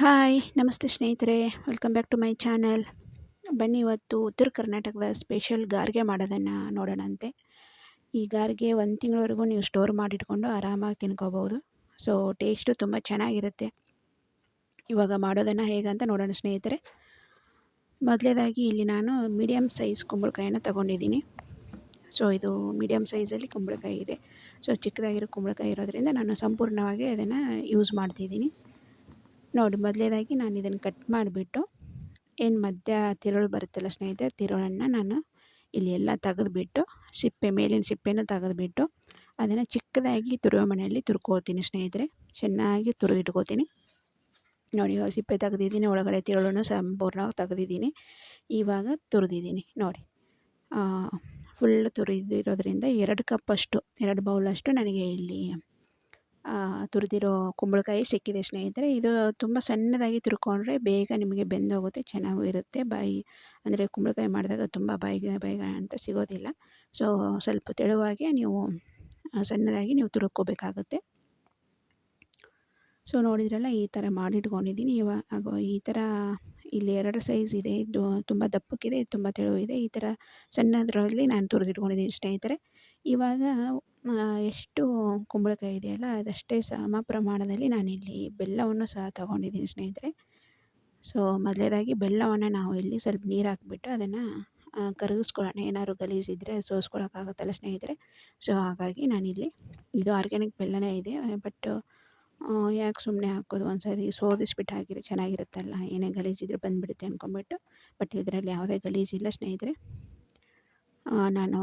Hi ನಮಸ್ತೆ ಸ್ನೇಹಿತರೆ. Welcome back to my channel ಬನ್ನಿ ಇವತ್ತು ಉತ್ತರ ಕರ್ನಾಟಕದ ಸ್ಪೆಷಲ್ ಗಾರ್ಗೆ ಮಾಡೋದನ್ನು ನೋಡೋಣಂತೆ. ಈ ಗಾರ್ಗೆ ಒಂದು ತಿಂಗಳವರೆಗೂ ನೀವು ಸ್ಟೋರ್ ಮಾಡಿಟ್ಕೊಂಡು ಆರಾಮಾಗಿ ತಿನ್ಕೋಬೋದು ಸೊ ಟೇಸ್ಟು ತುಂಬ ಚೆನ್ನಾಗಿರುತ್ತೆ. ಇವಾಗ ಮಾಡೋದನ್ನು ಹೇಗಂತ ನೋಡೋಣ ಸ್ನೇಹಿತರೆ. ಮೊದಲೇದಾಗಿ ಇಲ್ಲಿ ನಾನು ಮೀಡಿಯಮ್ ಸೈಜ್ ಕುಂಬಳಕಾಯಿನ ತೊಗೊಂಡಿದ್ದೀನಿ. ಸೊ ಇದು ಮೀಡಿಯಮ್ ಸೈಜಲ್ಲಿ ಕುಂಬಳಕಾಯಿ ಇದೆ. ಸೊ ಚಿಕ್ಕದಾಗಿರೋ ಕುಂಬಳಕಾಯಿ ಇರೋದ್ರಿಂದ ನಾನು ಸಂಪೂರ್ಣವಾಗಿ ಅದನ್ನು ಯೂಸ್ ಮಾಡ್ತಿದ್ದೀನಿ. ನೋಡಿ, ಮೊದಲೇದಾಗಿ ನಾನು ಇದನ್ನು ಕಟ್ ಮಾಡಿಬಿಟ್ಟು ಏನು ಮಧ್ಯ ತಿರುಳು ಬರುತ್ತಲ್ಲ ಸ್ನೇಹಿತರೆ, ತಿರುಳನ್ನು ನಾನು ಇಲ್ಲಿ ಎಲ್ಲ ತೆಗೆದುಬಿಟ್ಟು ಸಿಪ್ಪೆ, ಮೇಲಿನ ಸಿಪ್ಪೆನೂ ತೆಗೆದುಬಿಟ್ಟು ಅದನ್ನು ಚಿಕ್ಕದಾಗಿ ತುರುವ ಮನೆಯಲ್ಲಿ ತುರ್ಕೋತೀನಿ ಸ್ನೇಹಿತರೆ. ಚೆನ್ನಾಗಿ ತುರಿದಿಟ್ಕೋತೀನಿ. ನೋಡಿ ಸಿಪ್ಪೆ ತೆಗೆದಿದ್ದೀನಿ, ಒಳಗಡೆ ತಿರುಳನ್ನು ಸಂಪೂರ್ಣವಾಗಿ ತೆಗೆದಿದ್ದೀನಿ. ಇವಾಗ ತುರಿದಿದ್ದೀನಿ, ನೋಡಿ. ಫುಲ್ ತುರಿದಿರೋದ್ರಿಂದ ಎರಡು ಕಪ್ಪಷ್ಟು ಎರಡು ಬೌಲಷ್ಟು ನನಗೆ ಇಲ್ಲಿ ತುರಿದಿರೋ ಕುಂಬಳಕಾಯಿ ಸಿಕ್ಕಿದೆ ಸ್ನೇಹಿತರೆ. ಇದು ತುಂಬ ಸಣ್ಣದಾಗಿ ತುರ್ಕೊಂಡ್ರೆ ಬೇಗ ನಿಮಗೆ ಬೆಂದೋಗುತ್ತೆ, ಚೆನ್ನಾಗೂ ಇರುತ್ತೆ. ಬಾಯಿ ಅಂದರೆ ಕುಂಬಳಕಾಯಿ ಮಾಡಿದಾಗ ತುಂಬ ಬಾಯಿಗೆ ಬೇಗ ಅಂತ ಸಿಗೋದಿಲ್ಲ. ಸೊ ಸ್ವಲ್ಪ ತೆಳುವಾಗಿ ನೀವು ಸಣ್ಣದಾಗಿ ನೀವು ತುರ್ಕೋಬೇಕಾಗುತ್ತೆ. ಸೊ ನೋಡಿದ್ರಲ್ಲ ಈ ಥರ ಮಾಡಿಟ್ಕೊಂಡಿದ್ದೀನಿ. ಇವಾಗ ಈ ಥರ ಇಲ್ಲಿ ಎರಡು ಸೈಜ್ ಇದೆ. ಇದು ತುಂಬ ದಪ್ಪಕ್ಕಿದೆ, ತುಂಬ ತೆಳುವಿದೆ. ಈ ಥರ ಸಣ್ಣದರಲ್ಲಿ ನಾನು ತುರಿದಿಟ್ಕೊಂಡಿದ್ದೀನಿ ಸ್ನೇಹಿತರೆ. ಇವಾಗ ಎಷ್ಟು ಕುಂಬಳಕಾಯಿ ಇದೆಯಲ್ಲ, ಅದಷ್ಟೇ ಸಮ ಪ್ರಮಾಣದಲ್ಲಿ ನಾನಿಲ್ಲಿ ಬೆಲ್ಲವನ್ನು ಸಹ ತಗೊಂಡಿದ್ದೀನಿ ಸ್ನೇಹಿತರೆ. ಸೊ ಮೊದಲೇದಾಗಿ ಬೆಲ್ಲವನ್ನು ನಾವು ಇಲ್ಲಿ ಸ್ವಲ್ಪ ನೀರು ಹಾಕ್ಬಿಟ್ಟು ಅದನ್ನು ಕರಗಿಸ್ಕೊಳ್ಳೋಣ. ಏನಾದ್ರು ಗಲೀಜಿದ್ದರೆ ಸೋಸ್ಕೊಳ್ಳೋಕ್ಕಾಗುತ್ತಲ್ಲ ಸ್ನೇಹಿತರೆ. ಸೊ ಹಾಗಾಗಿ ನಾನಿಲ್ಲಿ ಇದು ಆರ್ಗ್ಯಾನಿಕ್ ಬೆಲ್ಲನೇ ಇದೆ. ಬಟ್ ಯಾಕೆ ಸುಮ್ಮನೆ ಹಾಕೋದು? ಒಂದು ಸಾರಿ ಸೋದಿಸ್ಬಿಟ್ಟು ಹಾಕಿದ್ರೆ ಚೆನ್ನಾಗಿರುತ್ತಲ್ಲ. ಏನೇ ಗಲೀಜಿದ್ರೆ ಬಂದುಬಿಡುತ್ತೆ ಅಂದ್ಕೊಂಬಿಟ್ಟು ಬಟ್ ಇದರಲ್ಲಿ ಯಾವುದೇ ಗಲೀಜಿಲ್ಲ ಸ್ನೇಹಿತರೆ. ನಾನು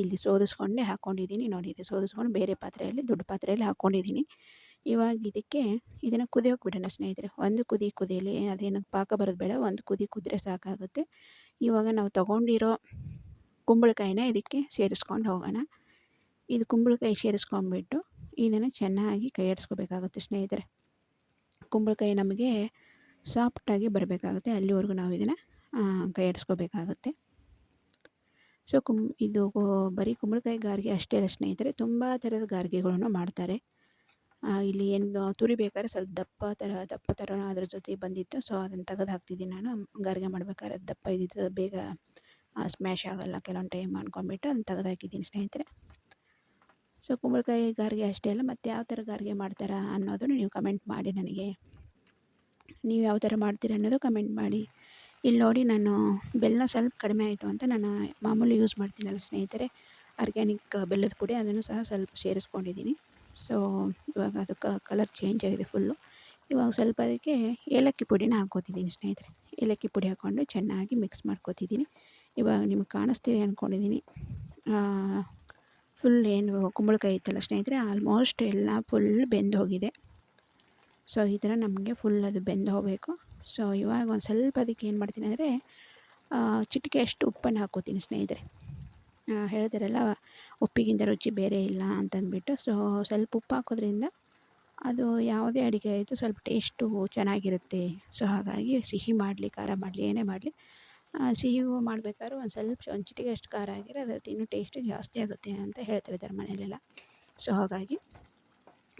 ಇಲ್ಲಿ ಸೋದಿಸ್ಕೊಂಡೆ ಹಾಕ್ಕೊಂಡಿದ್ದೀನಿ ನೋಡಿ, ಇದು ಸೋದಿಸ್ಕೊಂಡು ಬೇರೆ ಪಾತ್ರೆಯಲ್ಲಿ, ದೊಡ್ಡ ಪಾತ್ರೆಯಲ್ಲಿ ಹಾಕ್ಕೊಂಡಿದ್ದೀನಿ ಇವಾಗ ಇದಕ್ಕೆ ಇದನ್ನು ಕುದಿಯೋಕೆ ಬಿಡೋಣ ಸ್ನೇಹಿತರೆ. ಒಂದು ಕುದಿ ಕುದಿಯಲ್ಲಿ ಅದೇನು ಪಾಕ ಬರೋದು ಬೇಡ, ಒಂದು ಕುದಿ ಕುದ್ರೆ ಸಾಕಾಗುತ್ತೆ. ಇವಾಗ ನಾವು ತೊಗೊಂಡಿರೋ ಕುಂಬಳಕಾಯಿನ ಇದಕ್ಕೆ ಸೇರಿಸ್ಕೊಂಡು ಹೋಗೋಣ. ಇದು ಕುಂಬಳಕಾಯಿ ಸೇರಿಸ್ಕೊಂಡ್ಬಿಟ್ಟು ಇದನ್ನು ಚೆನ್ನಾಗಿ ಕೈಯಾಡಿಸ್ಕೋಬೇಕಾಗುತ್ತೆ ಸ್ನೇಹಿತರೆ. ಕುಂಬಳಕಾಯಿ ನಮಗೆ ಸಾಫ್ಟಾಗಿ ಬರಬೇಕಾಗುತ್ತೆ, ಅಲ್ಲಿವರೆಗೂ ನಾವು ಇದನ್ನು ಕೈ ಆಡಿಸ್ಕೋಬೇಕಾಗುತ್ತೆ ಸೊ, ಕುಮ್, ಇದು ಬರೀ ಕುಂಬಳಕಾಯಿ ಗಾರ್ಗೆ ಅಷ್ಟೇ ಅಲ್ಲ ಸ್ನೇಹಿತರೆ, ತುಂಬ ಥರದ ಗಾರ್ಗೆಗಳನ್ನು ಮಾಡ್ತಾರೆ. ಇಲ್ಲಿ ಏನು ತುರಿಬೇಕಾದ್ರೆ ಸ್ವಲ್ಪ ದಪ್ಪ ಥರ ದಪ್ಪ ಥರ ಅದ್ರ ಜೊತೆ ಬಂದಿತ್ತು. ಸೊ, ಅದನ್ನು ತೆಗೆದು ಹಾಕ್ತಿದ್ದೀನಿ ನಾನು. ಗಾರ್ಗೆ ಮಾಡ್ಬೇಕಾದ್ರೆ ದಪ್ಪ ಇದ್ದಿದ್ದು ಬೇಗ ಸ್ಮ್ಯಾಶ್ ಆಗೋಲ್ಲ. ಕೆಲವೊಂದು ಟೈಮ್ ಅಂದ್ಕೊಂಬಿಟ್ಟು ಅದನ್ನು ತೆಗೆದು ಹಾಕಿದ್ದೀನಿ ಸ್ನೇಹಿತರೆ. ಸೊ, ಕುಂಬಳಕಾಯಿ ಗಾರ್ಗೆ ಅಷ್ಟೇ ಅಲ್ಲ, ಮತ್ತು ಯಾವ ಥರ ಗಾರ್ಗೆ ಮಾಡ್ತಾರಾ ಅನ್ನೋದನ್ನು ನೀವು ಕಮೆಂಟ್ ಮಾಡಿ ನನಗೆ. ನೀವು ಯಾವ ಥರ ಮಾಡ್ತೀರ ಅನ್ನೋದು ಕಮೆಂಟ್ ಮಾಡಿ. ಇಲ್ಲಿ ನೋಡಿ ನಾನು ಬೆಲ್ಲ ಸ್ವಲ್ಪ ಕಡಿಮೆ ಆಯಿತು ಅಂತ ನಾನು ಮಾಮೂಲಿ ಯೂಸ್ ಮಾಡ್ತೀನಲ್ಲ ಸ್ನೇಹಿತರೆ. ಆರ್ಗ್ಯಾನಿಕ್ ಬೆಲ್ಲದ ಪುಡಿ ಅದನ್ನು ಸಹ ಸ್ವಲ್ಪ ಸೇರಿಸ್ಕೊಂಡಿದ್ದೀನಿ. ಸೊ ಇವಾಗ ಅದಕ್ಕೆ ಕಲರ್ ಚೇಂಜ್ ಆಗಿದೆ ಫುಲ್ಲು ಇವಾಗ ಸ್ವಲ್ಪ ಅದಕ್ಕೆ ಏಲಕ್ಕಿ ಪುಡಿನ ಹಾಕ್ಕೋತಿದ್ದೀನಿ ಸ್ನೇಹಿತರೆ. ಏಲಕ್ಕಿ ಪುಡಿ ಹಾಕ್ಕೊಂಡು ಚೆನ್ನಾಗಿ ಮಿಕ್ಸ್ ಮಾಡ್ಕೋತಿದ್ದೀನಿ. ಇವಾಗ ನಿಮಗೆ ಕಾಣಿಸ್ತಿದೆ ಅಂದ್ಕೊಂಡಿದ್ದೀನಿ ಫುಲ್ ಏನು ಕುಂಬಳಕಾಯಿ ಇತ್ತಲ್ಲ ಸ್ನೇಹಿತರೆ ಆಲ್ಮೋಸ್ಟ್ ಎಲ್ಲ ಫುಲ್ ಬೆಂದು ಹೋಗಿದೆ ಸೊ ಈ ಥರ ನಮಗೆ ಫುಲ್ ಅದು ಬೆಂದು ಹೋಗಬೇಕು ಸೊ ಇವಾಗ ಒಂದು ಸ್ವಲ್ಪ ಅದಕ್ಕೆ ಏನು ಮಾಡ್ತೀನಿ ಅಂದರೆ ಚಿಟಿಕೆ ಅಷ್ಟು ಉಪ್ಪನ್ನು ಹಾಕೋತೀನಿ ಸ್ನೇಹಿತರೆ. ಹೇಳ್ತಾರಲ್ಲ, ಉಪ್ಪಿಗಿಂತ ರುಚಿ ಬೇರೆ ಇಲ್ಲ ಅಂತಂದ್ಬಿಟ್ಟು. ಸೊ ಸ್ವಲ್ಪ ಉಪ್ಪು ಹಾಕೋದ್ರಿಂದ ಅದು ಯಾವುದೇ ಅಡುಗೆ ಆಯಿತು ಸ್ವಲ್ಪ ಟೇಸ್ಟು ಚೆನ್ನಾಗಿರುತ್ತೆ. ಸೊ ಹಾಗಾಗಿ ಸಿಹಿ ಮಾಡಲಿ, ಖಾರ ಮಾಡಲಿ, ಏನೇ ಮಾಡಲಿ ಸಿಹಿ ಮಾಡಬೇಕಾದ್ರೆ ಒಂದು ಸ್ವಲ್ಪ ಒಂದು ಚಿಟಿಗೆ ಅಷ್ಟು ಖಾರ ಆಗಿರೋ ಅದು ಇನ್ನೂ ಟೇಸ್ಟ್ ಜಾಸ್ತಿ ಆಗುತ್ತೆ ಅಂತ ಹೇಳ್ತಿರ್ತಾರೆ ಮನೆಯಲ್ಲೆಲ್ಲ. ಸೊ ಹಾಗಾಗಿ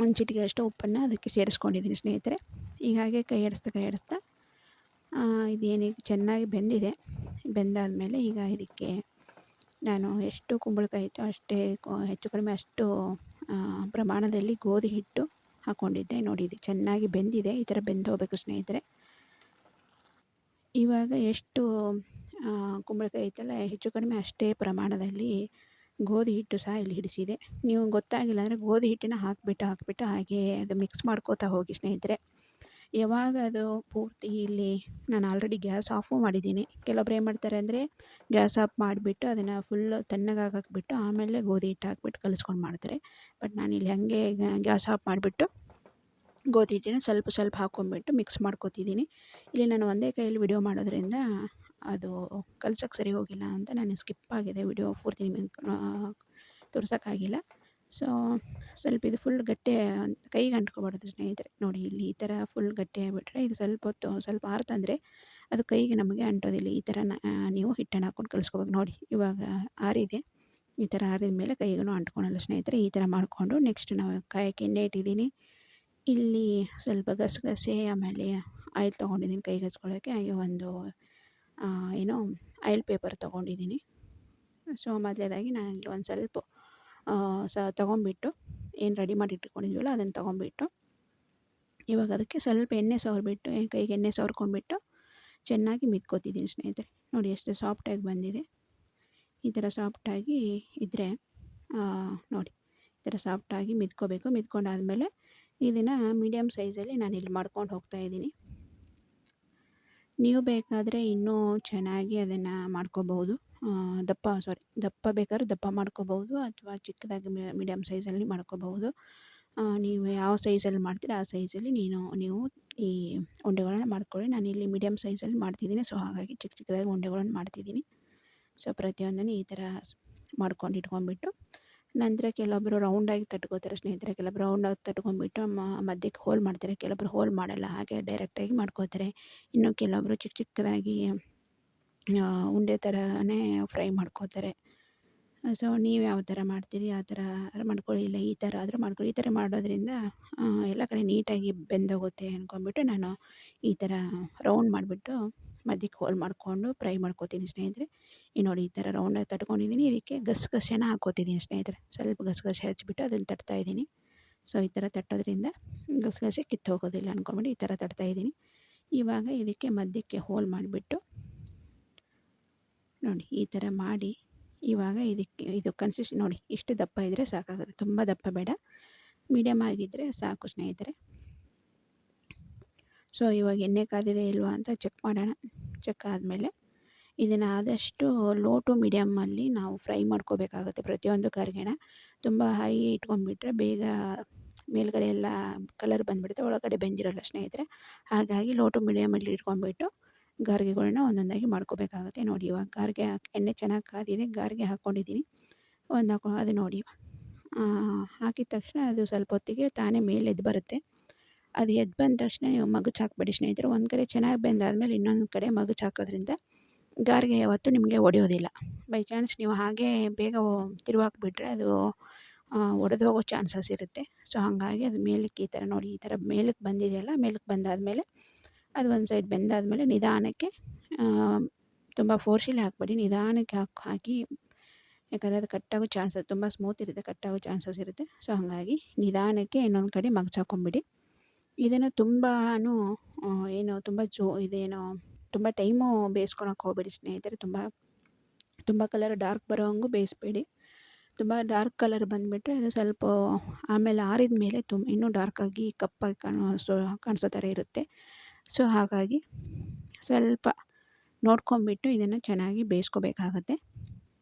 ಒಂದು ಚಿಟಿಗೆ ಅಷ್ಟು ಉಪ್ಪನ್ನು ಅದಕ್ಕೆ ಸೇರಿಸ್ಕೊಂಡಿದ್ದೀನಿ ಸ್ನೇಹಿತರೆ. ಹೀಗಾಗಿ ಕೈ ಆಡಿಸ್ತಾ ಕೈ ಆಡಿಸ್ತಾ ಇದೇನೀಗ ಚೆನ್ನಾಗಿ ಬೆಂದಿದೆ. ಬೆಂದಾದಮೇಲೆ ಈಗ ಇದಕ್ಕೆ ನಾನು ಎಷ್ಟು ಕುಂಬಳಕಾಯಿ ಇತ್ತು ಅಷ್ಟೇ ಹೆಚ್ಚು ಕಡಿಮೆ ಅಷ್ಟು ಪ್ರಮಾಣದಲ್ಲಿ ಗೋಧಿ ಹಿಟ್ಟು ಹಾಕ್ಕೊಂಡಿದ್ದೆ ನೋಡಿ, ಇದು ಚೆನ್ನಾಗಿ ಬೆಂದಿದೆ. ಈ ಥರ ಬೆಂದು ಸ್ನೇಹಿತರೆ. ಇವಾಗ ಎಷ್ಟು ಕುಂಬಳಕಾಯಿ ಇತ್ತಲ್ಲ ಹೆಚ್ಚು ಕಡಿಮೆ ಅಷ್ಟೇ ಪ್ರಮಾಣದಲ್ಲಿ ಗೋಧಿ ಹಿಟ್ಟು ಸಹ ಇಲ್ಲಿ ಹಿಡಿಸಿದೆ. ನೀವು ಗೊತ್ತಾಗಿಲ್ಲ ಅಂದರೆ ಗೋಧಿ ಹಿಟ್ಟನ್ನ ಹಾಕಿಬಿಟ್ಟು ಹಾಕಿಬಿಟ್ಟು ಹಾಗೆ ಅದು ಮಿಕ್ಸ್ ಮಾಡ್ಕೋತಾ ಹೋಗಿ ಸ್ನೇಹಿತರೆ. ಯಾವಾಗ ಅದು ಪೂರ್ತಿ ಇಲ್ಲಿ ನಾನು ಆಲ್ರೆಡಿ ಗ್ಯಾಸ್ ಆಫು ಮಾಡಿದ್ದೀನಿ. ಕೆಲವೊಬ್ರು ಏನು ಮಾಡ್ತಾರೆ ಅಂದರೆ ಗ್ಯಾಸ್ ಆಫ್ ಮಾಡಿಬಿಟ್ಟು ಅದನ್ನು ಫುಲ್ಲು ತಣ್ಣಗಾಗಾಕ್ಬಿಟ್ಟು ಆಮೇಲೆ ಗೋಧಿ ಹಿಟ್ಟು ಹಾಕ್ಬಿಟ್ಟು ಕಲಿಸ್ಕೊಂಡು ಮಾಡ್ತಾರೆ. ಬಟ್ ನಾನು ಇಲ್ಲಿ ಹಾಗೆ ಗ್ಯಾಸ್ ಆಫ್ ಮಾಡಿಬಿಟ್ಟು ಗೋಧಿ ಹಿಟ್ಟಿನ ಸ್ವಲ್ಪ ಸ್ವಲ್ಪ ಹಾಕ್ಕೊಂಬಿಟ್ಟು ಮಿಕ್ಸ್ ಮಾಡ್ಕೊತಿದ್ದೀನಿ. ಇಲ್ಲಿ ನಾನು ಒಂದೇ ಕೈಯಲ್ಲಿ ವಿಡಿಯೋ ಮಾಡೋದ್ರಿಂದ ಅದು ಕಲ್ಸೋಕ್ಕೆ ಸರಿ ಹೋಗಿಲ್ಲ ಅಂತ ನಾನು ಸ್ಕಿಪ್ ಆಗಿದೆ ವಿಡಿಯೋ ಪೂರ್ತಿ ನಿಮಗೆ ತೋರ್ಸೋಕ್ಕಾಗಿಲ್ಲ ಸೊ ಸ್ವಲ್ಪ ಇದು ಫುಲ್ ಗಟ್ಟಿ ಕೈಗೆ ಅಂಟ್ಕೊಬಾರ್ದು ಸ್ನೇಹಿತರೆ. ನೋಡಿ, ಇಲ್ಲಿ ಈ ಥರ ಫುಲ್ ಗಟ್ಟಿ ಆಗಿಬಿಟ್ರೆ ಇದು ಸ್ವಲ್ಪ ಹೊತ್ತು, ಸ್ವಲ್ಪ ಆರ್ತಂದರೆ ಅದು ಕೈಗೆ ನಮಗೆ ಅಂಟೋದಿಲ್ಲ. ಈ ಥರ ನೀವು ಹಿಟ್ಟನ್ನು ಹಾಕ್ಕೊಂಡು ಕಲಿಸ್ಕೋಬೇಕು. ನೋಡಿ, ಇವಾಗ ಆರಿದೆ. ಈ ಥರ ಆರಿದ ಮೇಲೆ ಕೈಗೂ ಅಂಟ್ಕೊಳಲ್ಲ ಸ್ನೇಹಿತರೆ. ಈ ಥರ ಮಾಡಿಕೊಂಡು ನೆಕ್ಸ್ಟ್ ನಾವು ಕಾಯಕ್ಕೆ ಎಣ್ಣೆ ಇಟ್ಟಿದ್ದೀನಿ. ಇಲ್ಲಿ ಸ್ವಲ್ಪ ಗಸಗಸೆ ಆಮೇಲೆ ಆಯಿಲ್ ತೊಗೊಂಡಿದ್ದೀನಿ ಕೈಗೆ ಹಚ್ಕೊಳ್ಳೋಕ್ಕೆ ಹಾಗೆ ಒಂದು ಏನು ಆಯಿಲ್ ಪೇಪರ್ ತೊಗೊಂಡಿದ್ದೀನಿ. ಸೊ, ಮೊದಲೇದಾಗಿ ನಾನು ಇಲ್ಲಿ ಒಂದು ಸ್ವಲ್ಪ ಸ ತೊಗೊಂಬಿಟ್ಟು ಏನು ರೆಡಿ ಮಾಡಿ ಇಟ್ಕೊಂಡಿದ್ವಲ್ಲ ಅದನ್ನು ತೊಗೊಂಬಿಟ್ಟು ಇವಾಗ ಅದಕ್ಕೆ ಸ್ವಲ್ಪ ಎಣ್ಣೆ ಸವರ್ಬಿಟ್ಟು ಕೈಗೆ ಎಣ್ಣೆ ಸವರ್ಕೊಂಡ್ಬಿಟ್ಟು ಚೆನ್ನಾಗಿ ಮಿದ್ಕೋತಿದ್ದೀನಿ ಸ್ನೇಹಿತರೆ. ನೋಡಿ ಎಷ್ಟು ಸಾಫ್ಟಾಗಿ ಬಂದಿದೆ. ಈ ಥರ ಸಾಫ್ಟಾಗಿ ಇದ್ದರೆ ನೋಡಿ ಈ ಥರ ಸಾಫ್ಟಾಗಿ ಮಿದ್ಕೋಬೇಕು. ಮಿದ್ಕೊಂಡಾದಮೇಲೆ ಇದನ್ನು ಮೀಡಿಯಮ್ ಸೈಜಲ್ಲಿ ನಾನು ಇಲ್ಲಿ ಮಾಡ್ಕೊಂಡು ಹೋಗ್ತಾಯಿದ್ದೀನಿ ನೀವು ಬೇಕಾದರೆ ಇನ್ನೂ ಚೆನ್ನಾಗಿ ಅದನ್ನು ಮಾಡ್ಕೋಬಹುದು. ದಪ್ಪ ಸಾರಿ, ದಪ್ಪ ಬೇಕಾದ್ರೆ ದಪ್ಪ ಮಾಡ್ಕೋಬಹುದು ಅಥವಾ ಚಿಕ್ಕದಾಗಿ ಮೀಡಿಯಮ್ ಸೈಜಲ್ಲಿ ಮಾಡ್ಕೋಬಹುದು. ನೀವು ಯಾವ ಸೈಜಲ್ಲಿ ಮಾಡ್ತೀರ ಆ ಸೈಜಲ್ಲಿ ನೀನು, ನೀವು ಈ ಉಂಡೆಗಳನ್ನು ಮಾಡ್ಕೊಳ್ಳಿ. ನಾನು ಇಲ್ಲಿ ಮೀಡಿಯಮ್ ಸೈಜಲ್ಲಿ ಮಾಡ್ತಿದ್ದೀನಿ. ಸೊ ಹಾಗಾಗಿ ಚಿಕ್ಕ ಚಿಕ್ಕದಾಗಿ ಉಂಡೆಗಳನ್ನು ಮಾಡ್ತಿದ್ದೀನಿ. ಸೊ ಪ್ರತಿಯೊಂದನ್ನು ಈ ಥರ ಮಾಡ್ಕೊಂಡು ಇಟ್ಕೊಂಡ್ಬಿಟ್ಟು, ನಂತರ ಕೆಲವೊಬ್ಬರು ರೌಂಡಾಗಿ ತಟ್ಕೋತಾರೆ ಸ್ನೇಹಿತರೆ. ಕೆಲವೊಬ್ಬರು ರೌಂಡಾಗಿ ತಟ್ಕೊಂಡ್ಬಿಟ್ಟು ಮಧ್ಯಕ್ಕೆ ಹೋಲ್ ಮಾಡ್ತಾರೆ. ಕೆಲವೊಬ್ರು ಹೋಲ್ ಮಾಡಲ್ಲ, ಹಾಗೆ ಡೈರೆಕ್ಟಾಗಿ ಮಾಡ್ಕೋತಾರೆ. ಇನ್ನು ಕೆಲವೊಬ್ಬರು ಚಿಕ್ಕ ಚಿಕ್ಕದಾಗಿ ಉಂಡೆ ಥರನೇ ಫ್ರೈ ಮಾಡ್ಕೋತಾರೆ. ಸೊ ನೀವು ಯಾವ ಥರ ಮಾಡ್ತೀರಿ? ಆ ಥರ ಮಾಡ್ಕೊಳ್ಳಿ. ಇಲ್ಲ ಈ ಥರ ಆದರೂ ಮಾಡ್ಕೊಳ್ಳಿ. ಈ ಥರ ಮಾಡೋದ್ರಿಂದ ಎಲ್ಲ ಕಡೆ ನೀಟಾಗಿ ಬೆಂದೋಗುತ್ತೆ ಅಂದ್ಕೊಂಬಿಟ್ಟು ನಾನು ಈ ಥರ ರೌಂಡ್ ಮಾಡಿಬಿಟ್ಟು ಮಧ್ಯಕ್ಕೆ ಹೋಲ್ ಮಾಡಿಕೊಂಡು ಫ್ರೈ ಮಾಡ್ಕೋತೀನಿ ಸ್ನೇಹಿತರೆ. ಈ ನೋಡಿ ಈ ಥರ ರೌಂಡಾಗಿ ತಟ್ಕೊಂಡಿದ್ದೀನಿ ಇದಕ್ಕೆ ಗಸಗಸೆನ ಹಾಕೋತಿದ್ದೀನಿ ಸ್ನೇಹಿತರೆ. ಸ್ವಲ್ಪ ಗಸಗಸೆ ಹಚ್ಚಿಬಿಟ್ಟು ಅದನ್ನು ತಟ್ತಾಯಿದ್ದೀನಿ ಸೊ ಈ ಥರ ತಟ್ಟೋದ್ರಿಂದ ಗಸಗಸೆ ಕಿತ್ತು ಹೋಗೋದಿಲ್ಲ ಅಂದ್ಕೊಂಬಿಟ್ಟು ಈ ಥರ ತಟ್ತಾಯಿದ್ದೀನಿ ಇವಾಗ ಇದಕ್ಕೆ ಮಧ್ಯಕ್ಕೆ ಹೋಲ್ ಮಾಡಿಬಿಟ್ಟು ನೋಡಿ ಈ ಥರ ಮಾಡಿ. ಇವಾಗ ಇದಕ್ಕೆ, ಇದು ಕನ್ಸಿಸ್ಟ್ ನೋಡಿ ಇಷ್ಟು ದಪ್ಪ ಇದ್ದರೆ ಸಾಕಾಗುತ್ತೆ ತುಂಬ ದಪ್ಪ ಬೇಡ. ಮೀಡಿಯಮ್ ಆಗಿದ್ದರೆ ಸಾಕು ಸ್ನೇಹಿತರೆ. ಸೊ ಇವಾಗ ಎಣ್ಣೆ ಕಾದಿದೆ ಇಲ್ವಾ ಅಂತ ಚೆಕ್ ಮಾಡೋಣ. ಚೆಕ್ ಆದಮೇಲೆ ಇದನ್ನು ಆದಷ್ಟು ಲೋ ಟು ಮೀಡಿಯಮ್ಮಲ್ಲಿ ನಾವು ಫ್ರೈ ಮಾಡ್ಕೋಬೇಕಾಗುತ್ತೆ ಪ್ರತಿಯೊಂದು ಕರ್ಗೆಣ ತುಂಬ ಹೈ ಇಟ್ಕೊಂಡ್ಬಿಟ್ರೆ ಬೇಗ ಮೇಲ್ಗಡೆ ಎಲ್ಲ ಕಲರ್ ಬಂದುಬಿಡುತ್ತೆ, ಒಳಗಡೆ ಬೆಂದಿರೋಲ್ಲ ಸ್ನೇಹಿತರೆ. ಹಾಗಾಗಿ ಲೋ ಟು ಮೀಡಿಯಮಲ್ಲಿ ಇಟ್ಕೊಂಡ್ಬಿಟ್ಟು ಗಾರ್ಗೆಗಳನ್ನ ಒಂದೊಂದಾಗಿ ಮಾಡ್ಕೋಬೇಕಾಗುತ್ತೆ. ನೋಡಿ ಇವಾಗ ಗಾರ್ಗೆ ಎಣ್ಣೆ ಚೆನ್ನಾಗಿ ಕಾದಿದೆ, ಗಾರ್ಗೆ ಹಾಕ್ಕೊಂಡಿದ್ದೀನಿ. ಒಂದು ಹಾಕೊ, ಅದು ನೋಡಿ. ಹಾಕಿದ ತಕ್ಷಣ ಅದು ಸ್ವಲ್ಪ ಹೊತ್ತಿಗೆ ತಾನೇ ಮೇಲೆ ಎದ್ದು ಬರುತ್ತೆ. ಅದು ಎದ್ದು ಬಂದ ತಕ್ಷಣ ನೀವು ಮಗುಚ್ ಹಾಕ್ಬೇಡಿ ಸ್ನೇಹಿತರೆ. ಒಂದು ಕಡೆ ಚೆನ್ನಾಗಿ ಬೆಂದಾದಮೇಲೆ ಇನ್ನೊಂದು ಕಡೆ ಮಗುಚ್ ಹಾಕೋದ್ರಿಂದ ಗಾರ್ಗೆ ಯಾವತ್ತೂ ನಿಮಗೆ ಒಡೆಯೋದಿಲ್ಲ. ಬೈ ಚಾನ್ಸ್ ನೀವು ಹಾಗೆ ಬೇಗ ತಿರುವಾಕ್ಬಿಟ್ರೆ ಅದು ಒಡೆದು ಹೋಗೋ ಚಾನ್ಸಸ್ ಇರುತ್ತೆ. ಸೊ ಹಾಗಾಗಿ ಅದು ಮೇಲಕ್ಕೆ ಈ ಥರ ನೋಡಿ, ಈ ಥರ ಮೇಲಕ್ಕೆ ಬಂದಿದೆಯಲ್ಲ, ಮೇಲಕ್ಕೆ ಬಂದಾದಮೇಲೆ ಅದು ಒಂದು ಸೈಡ್ ಬೆಂದಾದಮೇಲೆ ನಿಧಾನಕ್ಕೆ ತುಂಬ ಫೋರ್ಸಿಲಿ ಹಾಕಬೇಡಿ. ನಿಧಾನಕ್ಕೆ ಹಾಕಿ ಹಾಕಿ, ಯಾಕಂದರೆ ಅದು ಕಟ್ಟಾಗೋ ಚಾನ್ಸಸ್ ತುಂಬ ಸ್ಮೂತ್ ಇರುತ್ತೆ ಕಟ್ಟಾಗೋ ಚಾನ್ಸಸ್ ಇರುತ್ತೆ. ಸೊ ಹಾಗಾಗಿ ನಿಧಾನಕ್ಕೆ ಇನ್ನೊಂದು ಕಡೆ ಮಗ್ಚಾಕೊಂಬಿಡಿ ಇದನ್ನು ತುಂಬಾ ಏನು ತುಂಬ ಜೋ, ಇದೇನು, ತುಂಬ ಟೈಮು ಬೇಯಿಸ್ಕೊಳಕ್ಕೆ ಹೋಗಬೇಡಿ ಸ್ನೇಹಿತರೆ. ತುಂಬ ತುಂಬ ಕಲರ್ ಡಾರ್ಕ್ ಬರೋ ಹಂಗೂ ಬೇಯಿಸ್ಬೇಡಿ. ತುಂಬ ಡಾರ್ಕ್ ಕಲರ್ ಬಂದುಬಿಟ್ರೆ ಅದು ಸ್ವಲ್ಪ, ಆಮೇಲೆ ಆರಿದ ಮೇಲೆ ತುಂಬ ಇನ್ನೂ ಡಾರ್ಕಾಗಿ ಕಪ್ಪಾಗಿ ಕಾಣಿಸೋ ಕಾಣಿಸೋ ಥರ ಇರುತ್ತೆ. ಸೊ ಹಾಗಾಗಿ ಸ್ವಲ್ಪ ನೋಡ್ಕೊಂಬಿಟ್ಟು ಇದನ್ನು ಚೆನ್ನಾಗಿ ಬೇಯಿಸ್ಕೋಬೇಕಾಗತ್ತೆ.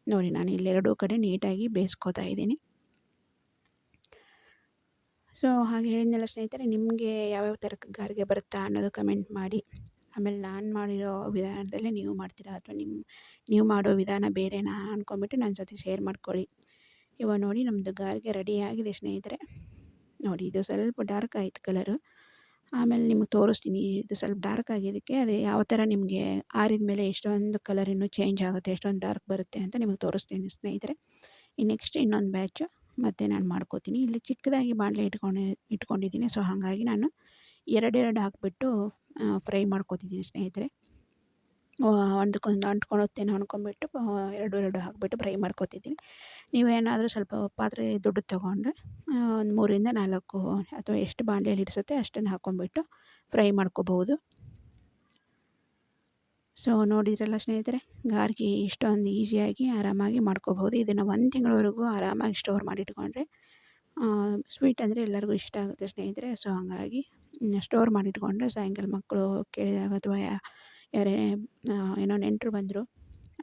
ನೋಡಿ, ನಾನು ಇಲ್ಲೆರಡೂ ಕಡೆ ನೀಟಾಗಿ ಬೇಯಿಸ್ಕೋತಾ ಇದ್ದೀನಿ. ಸೊ ಹಾಗೆ ಹೇಳಿದ್ನಲ್ಲ ಸ್ನೇಹಿತರೆ, ನಿಮಗೆ ಯಾವ್ಯಾವ ಥರ ಗಾರಿಗೆ ಬರುತ್ತಾ ಅನ್ನೋದು ಕಮೆಂಟ್ ಮಾಡಿ. ಆಮೇಲೆ ನಾನು ಮಾಡಿರೋ ವಿಧಾನದಲ್ಲೇ ನೀವು ಮಾಡ್ತೀರಾ ಅಥವಾ ನಿಮ್ಮ ನೀವು ಮಾಡೋ ವಿಧಾನ ಬೇರೆನಾ ಅಂದ್ಕೊಂಬಿಟ್ಟು ನನ್ನ ಜೊತೆ ಶೇರ್ ಮಾಡ್ಕೊಳ್ಳಿ. ಇವಾಗ ನೋಡಿ ನಮ್ಮದು ಗಾರಿಗೆ ರೆಡಿ ಆಗಿದೆ ಸ್ನೇಹಿತರೆ. ನೋಡಿ, ಇದು ಸ್ವಲ್ಪ ಡಾರ್ಕ್ ಆಯಿತು ಕಲರು ಆಮೇಲೆ ನಿಮಗೆ ತೋರಿಸ್ತೀನಿ, ಇದು ಸ್ವಲ್ಪ ಡಾರ್ಕ್ ಆಗಿದ್ದಕ್ಕೆ, ಅದು ಯಾವ ಥರ ನಿಮಗೆ ಆರಿದ ಮೇಲೆ ಎಷ್ಟೊಂದು ಕಲರ್ ಇನ್ನೂ ಚೇಂಜ್ ಆಗುತ್ತೆ, ಎಷ್ಟೊಂದು ಡಾರ್ಕ್ ಬರುತ್ತೆ ಅಂತ ನಿಮಗೆ ತೋರಿಸ್ತೀನಿ ಸ್ನೇಹಿತರೆ. ಈ ನೆಕ್ಸ್ಟ್ ಇನ್ನೊಂದು ಬ್ಯಾಚು ಮತ್ತೆ ನಾನು ಮಾಡ್ಕೋತೀನಿ. ಇಲ್ಲಿ ಚಿಕ್ಕದಾಗಿ ಬಾಣಲೆ ಇಟ್ಕೊಂಡು, ಇಟ್ಕೊಂಡಿದ್ದೀನಿ. ಸೊ ಹಾಗಾಗಿ ನಾನು ಎರಡೆರಡು ಹಾಕಿಬಿಟ್ಟು ಫ್ರೈ ಮಾಡ್ಕೋತಿದ್ದೀನಿ ಸ್ನೇಹಿತರೆ. ಒಂದಕ್ಕೊಂದು ಹೋಗ್ತೇನೆ ಅಂದ್ಕೊಂಬಿಟ್ಟು ಎರಡು ಎರಡು ಹಾಕಿಬಿಟ್ಟು ಫ್ರೈ ಮಾಡ್ಕೊತಿದ್ದೀನಿ. ನೀವೇನಾದರೂ ಸ್ವಲ್ಪ ಪಾತ್ರೆ ದುಡ್ಡು ತೊಗೊಂಡ್ರೆ ಒಂದು ಮೂರಿಂದ ನಾಲ್ಕು ಅಥವಾ ಎಷ್ಟು ಬಾಣಲೆಯಲ್ಲಿ ಹಿಡಿಸುತ್ತೆ ಅಷ್ಟನ್ನು ಹಾಕ್ಕೊಂಡ್ಬಿಟ್ಟು ಫ್ರೈ ಮಾಡ್ಕೋಬಹುದು. ಸೊ ನೋಡಿದ್ರಲ್ಲ ಸ್ನೇಹಿತರೆ ಗಾರ್ಗಿ ಇಷ್ಟೊಂದು ಈಸಿಯಾಗಿ ಆರಾಮಾಗಿ ಮಾಡ್ಕೋಬಹುದು. ಇದನ್ನು ಒಂದು ತಿಂಗಳವರೆಗೂ ಆರಾಮಾಗಿ ಸ್ಟೋರ್ ಮಾಡಿಟ್ಕೊಂಡ್ರೆ ಸ್ವೀಟ್ ಅಂದರೆ ಎಲ್ಲರಿಗೂ ಇಷ್ಟ ಆಗುತ್ತೆ ಸ್ನೇಹಿತರೆ. ಸೊ ಹಾಗಾಗಿ ಸ್ಟೋರ್ ಮಾಡಿಟ್ಕೊಂಡ್ರೆ ಸಾಯಂಕಾಲ ಮಕ್ಕಳು ಕೇಳಿದಾಗ ಅಥವಾ ಯಾರೇ ಏನೋ ನೆಂಟರು ಬಂದರು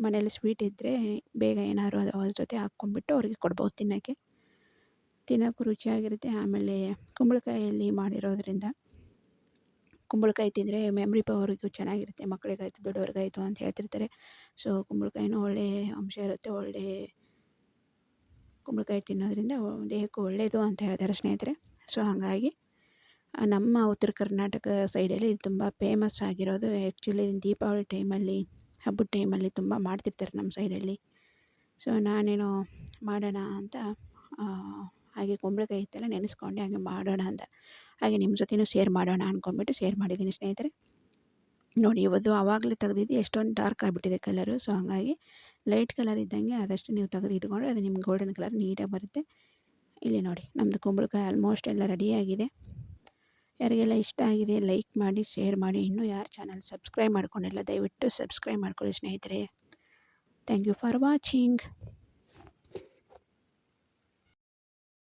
ಮನೇಲಿ ಸ್ವೀಟ್ ಇದ್ದರೆ ಬೇಗ ಏನಾದ್ರು ಅದು ಅದ್ರ ಜೊತೆ ಹಾಕ್ಕೊಂಬಿಟ್ಟು ಅವ್ರಿಗೆ ಕೊಡ್ಬೋದು ತಿನ್ನೋಕ್ಕೆ ತಿನ್ನೋಕ್ಕೂ ರುಚಿಯಾಗಿರುತ್ತೆ. ಆಮೇಲೆ ಕುಂಬಳಕಾಯಲ್ಲಿ ಮಾಡಿರೋದ್ರಿಂದ ಕುಂಬಳಕಾಯಿ ತಿಂದರೆ ಮೆಮ್ರಿ ಪವರಿಗೂ ಚೆನ್ನಾಗಿರುತ್ತೆ. ಮಕ್ಕಳಿಗಾಯ್ತು, ದೊಡ್ಡವ್ರಿಗಾಯ್ತು ಅಂತ ಹೇಳ್ತಿರ್ತಾರೆ. ಸೊ ಕುಂಬಳಕಾಯಿನೂ ಒಳ್ಳೆ ಅಂಶ ಇರುತ್ತೆ. ಒಳ್ಳೆ ಕುಂಬಳಕಾಯಿ ತಿನ್ನೋದ್ರಿಂದ ದೇಹಕ್ಕೂ ಒಳ್ಳೆಯದು ಅಂತ ಹೇಳ್ತಾರೆ ಸ್ನೇಹಿತರೆ. ಸೊ ಹಾಗಾಗಿ ನಮ್ಮ ಉತ್ತರ ಕರ್ನಾಟಕ ಸೈಡಲ್ಲಿ ಇದು ತುಂಬ ಫೇಮಸ್ ಆಗಿರೋದು. ಆ್ಯಕ್ಚುಲಿ ದೀಪಾವಳಿ ಟೈಮಲ್ಲಿ ಹಬ್ಬದ ಟೈಮಲ್ಲಿ ತುಂಬ ಮಾಡ್ತಿರ್ತಾರೆ ನಮ್ಮ ಸೈಡಲ್ಲಿ. ಸೊ ನಾನೇನು ಮಾಡೋಣ ಅಂತ ಹಾಗೆ ಕುಂಬಳಕಾಯಿ ಇತ್ತಲ್ಲ ನೆನೆಸ್ಕೊಂಡೆ, ಹಾಗೆ ಮಾಡೋಣ ಅಂತ. ಹಾಗೆ ನಿಮ್ಮ ಜೊತೆನೂ ಶೇರ್ ಮಾಡೋಣ ಅಂದ್ಕೊಂಬಿಟ್ಟು ಶೇರ್ ಮಾಡಿದ್ದೀನಿ ಸ್ನೇಹಿತರೆ. ನೋಡಿ, ಇವತ್ತು ಆವಾಗಲೇ ತೆಗೆದಿದ್ದು ಎಷ್ಟೊಂದು ಡಾರ್ಕ್ ಆಗಿಬಿಟ್ಟಿದೆ ಕಲರು ಸೊ ಹಾಗಾಗಿ ಲೈಟ್ ಕಲರ್ ಇದ್ದಂಗೆ ಆದಷ್ಟು ನೀವು ತೆಗೆದು ಇಟ್ಕೊಂಡ್ರೆ ಅದು ನಿಮ್ಗೆ ಗೋಲ್ಡನ್ ಕಲರ್ ನೀಟಾಗಿ ಬರುತ್ತೆ. ಇಲ್ಲಿ ನೋಡಿ ನಮ್ಮದು ಕುಂಬಳಕಾಯಿ ಆಲ್ಮೋಸ್ಟ್ ಎಲ್ಲ ರೆಡಿಯಾಗಿದೆ ಯಾರಿಗೆಲ್ಲ ಇಷ್ಟ ಆಗಿದೆ ಲೈಕ್ ಮಾಡಿ, ಶೇರ್ ಮಾಡಿ, ಇನ್ನೂ ಯಾರು ಚಾನಲ್ ಸಬ್ಸ್ಕ್ರೈಬ್ ಮಾಡ್ಕೊಂಡಿಲ್ಲ ದಯವಿಟ್ಟು ಸಬ್ಸ್ಕ್ರೈಬ್ ಮಾಡ್ಕೊಳ್ಳಿ ಸ್ನೇಹಿತರೆ. Thank you for watching